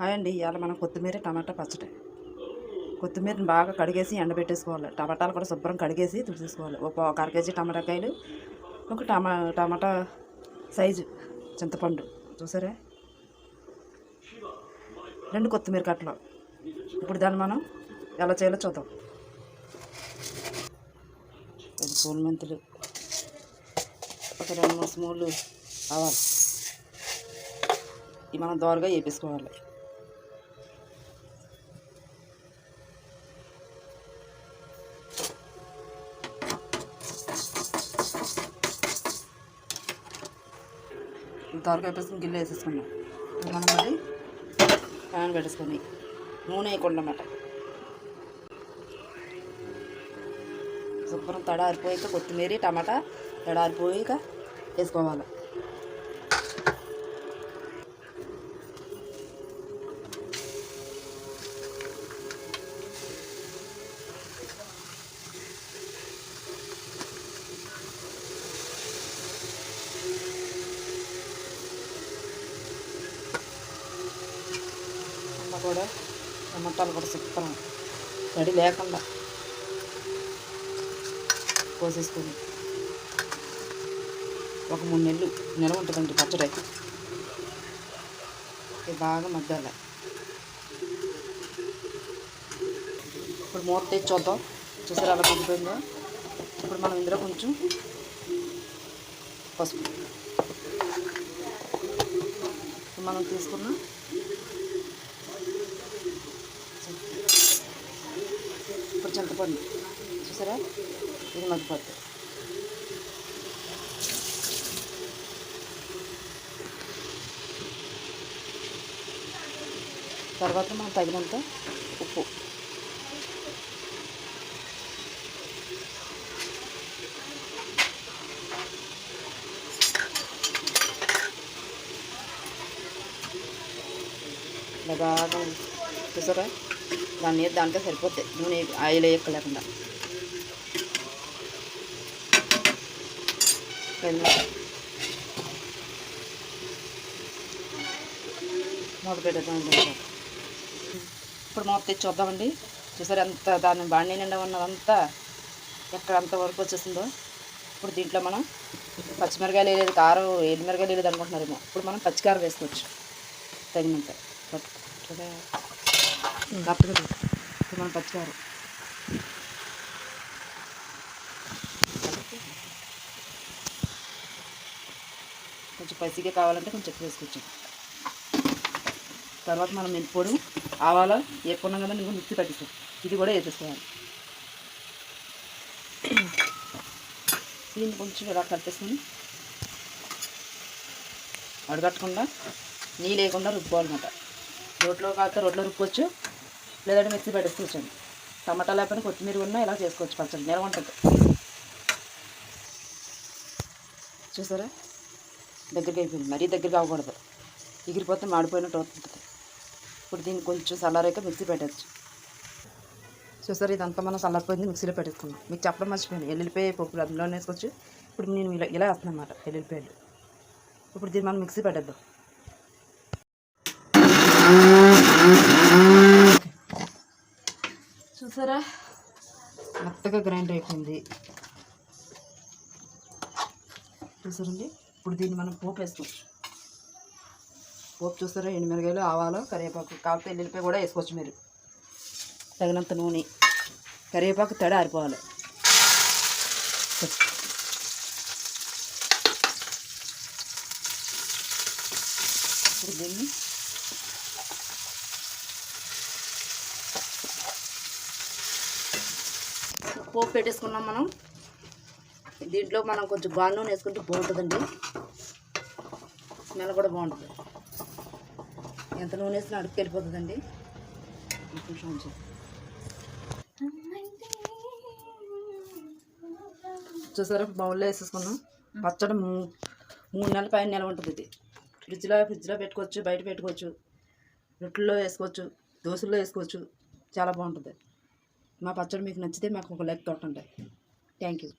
Hi అండి. ఇవాళ మనం కొత్తిమీర టమాటా పచ్చడి. కొత్తిమీరని బాగా కడిగేసి ఎండబెట్టేసుకోవాలి. టమాటాలు కూడా శుభ్రం కడిగేసి తుడిచేసుకోవాలి ఒక ఒక అర కేజీ టమాటాకాయలు ఒక టమా టమాటా సైజు చింతపండు. చూసారా? రెండు కొత్తిమీర కట్టలు. ఇప్పుడు దాన్ని మనం ఎలా చేయాలో చూద్దాం. రెండు స్పూన్ మెంతులు ఒక రెండు మూడు స్పూన్లు ఆవాలు. ఇవి మనం దోరగా వేపేసుకోవాలి. దోరగా అయిపోతుంది గిన్నె వేసేసుకున్నాం. మనం మళ్ళీ ప్యాన్ పెట్టేసుకుని నూనె వేయకుండా అన్నమాట. శుభ్రం తడారిపోయాక కొత్తిమీర టమాటా తడారిపోయాక వేసుకోవాలి. అన్న కూడా టమాటాలు కూడా శుభ్రం తడి లేకుండా కోసేసుకొని ఒక మూడు నెలలు నెల ఉంటుందండి పచ్చడి. ఇది బాగా మగ్గాల. ఇప్పుడు మూత తెచ్చి చూద్దాం. చూసారా అలా మగ్గిపోయిందో? ఇప్పుడు మనం ఇందులో కొంచెం పసుపు. మనం తీసుకున్న ఇప్పుడు చింతపండు చూసారా ఇది మగ్గిపోతుంది తర్వాత మనం తగినంత ఉప్పు ఇలా బాగా చూసారా దాన్ని దాంట్లో సరిపోతాయి. నూనె ఆయిల్ వేయక్కలేకుండా మూత పెట్టేద్దాం ఇప్పుడు మూత తెచ్చి చూద్దామండి. చూసారు ఎంత దాని బాండి నిండా ఉన్నదంతా ఎక్కడంత వరకు వచ్చేసిందో. ఇప్పుడు దీంట్లో మనం పచ్చిమిరకాయలు వేయలేదు కారం ఎండుమిరకాయలు వేయలేదు అనుకుంటున్నారేమో. ఇప్పుడు మనం పచ్చికారం వేసుకోవచ్చు. తగినంత. పట్టు. చూడే. కరెక్ట్గా తీసు. మనం కొంచెం పసిగా కావాలంటే కొంచెం చెక్క వేసుకొచ్చాం తర్వాత మనం మెంతిపొడి ఆవాల వేసుకున్నాం కదా నువ్వు మిక్సీ పట్టిస్తాం ఇది కూడా వేసేసుకోవాలి దీన్ని కొంచెం ఇలా కలిపేసుకొని అడగట్టకుండా నీళ్ళు లేకుండా రుబ్బుకోవాలన్నమాట రోట్లో కాకపోతే రోట్లో రుక్కోవచ్చు లేదంటే మిక్సీ పట్టేసుకోవచ్చు. టమాటా లేకపోయినా కొత్తిమీర ఉన్నా ఇలా చేసుకోవచ్చు పచ్చడి. నిలవ ఉంటుంది. చూసారా? దగ్గరికి అయిపోయింది. మరీ దగ్గరికి అవ్వకూడదు. ఎగిరిపోతే మాడిపోయినట్టు అవుతుంది. ఇప్పుడు దీన్ని కొంచెం చల్లారాక మిక్సీ పెట్టచ్చు. చూసారు? ఇదంతా మనం చల్లారిపోయింది. మిక్సీలో పెట్టేసుకున్నాం. మీకు చెప్పడం మర్చిపోయాను. ఎల్లుల్లిపాయ పప్పులు అందులో వేసుకోవచ్చు. ఇప్పుడు నేను ఇలా ఇలా వేస్తున్నాను అన్నమాట. ఎల్లుల్లిపాయలు. ఇప్పుడు దీన్ని మనం మిక్సీ పెట్టద్దాం. చూసారా? మెత్తగా గ్రైండ్ అయిపోయింది. చూసారండి? ఇప్పుడు దీన్ని మనం పోపు వేసుకోవచ్చు. పోపు చూస్తారా ఎండుమిరగాయలు ఆవాలు కరివేపాకు కాకపోతే ఎల్లుల్లిపాయ కూడా వేసుకోవచ్చు మీరు. తగినంత నూనె. కరివేపాకు తడి ఆరిపోవాలి. ఇప్పుడు దీన్ని పోపు పెట్టేసుకున్నాం మనం. దీంట్లో మనం కొంచెం గాను నూనె వేసుకుంటే బాగుంటుందండి. స్మెల్ కూడా బాగుంటుంది. ఎంత నూనె వేసినా అడుగుకి వెళ్ళిపోతుందండి. కొంచెం చూసారా? బౌల్లో వేసేసుకున్నాం. పచ్చడి మూ- మూడు నెలల పైన నెల ఉంటుంది ఇది. ఫ్రిడ్జ్లో ఫ్రిడ్జ్లో పెట్టుకోవచ్చు బయట పెట్టుకోవచ్చు. రొట్టెల్లో వేసుకోవచ్చు దోశల్లో వేసుకోవచ్చు. చాలా బాగుంటుంది. మా పచ్చడి మీకు నచ్చితే మాకు ఒక లైక్ తోటండి థ్యాంక్ యూ